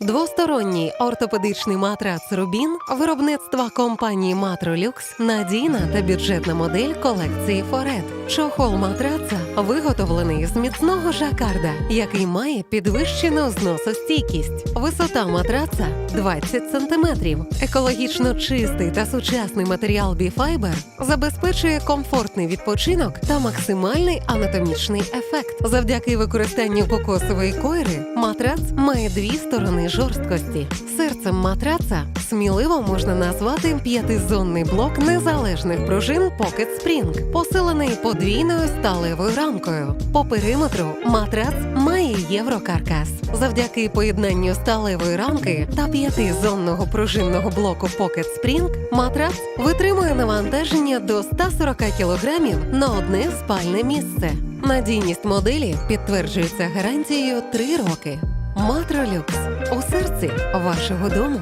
Двосторонній ортопедичний матрац Рубін виробництва компанії Матролюкс надійна та бюджетна модель колекції Форет. Чохол матраца виготовлений з міцного жакарда, який має підвищену зносостійкість. Висота матраца 20 см. Екологічно чистий та сучасний матеріал Біфайбер забезпечує комфортний відпочинок та максимальний анатомічний ефект. Завдяки використанню кокосової койри матрац має дві сторони жорсткості. Серцем матраца сміливо можна назвати п'ятизонний блок незалежних пружин Pocket Spring, посилений подвійною сталевою рамкою. По периметру матрац має єврокаркас. Завдяки поєднанню сталевої рамки та п'ятизонного пружинного блоку Pocket Spring матрац витримує навантаження до 140 кг на одне спальне місце. Надійність моделі підтверджується гарантією 3 роки. Матролюкс у серці вашого дому.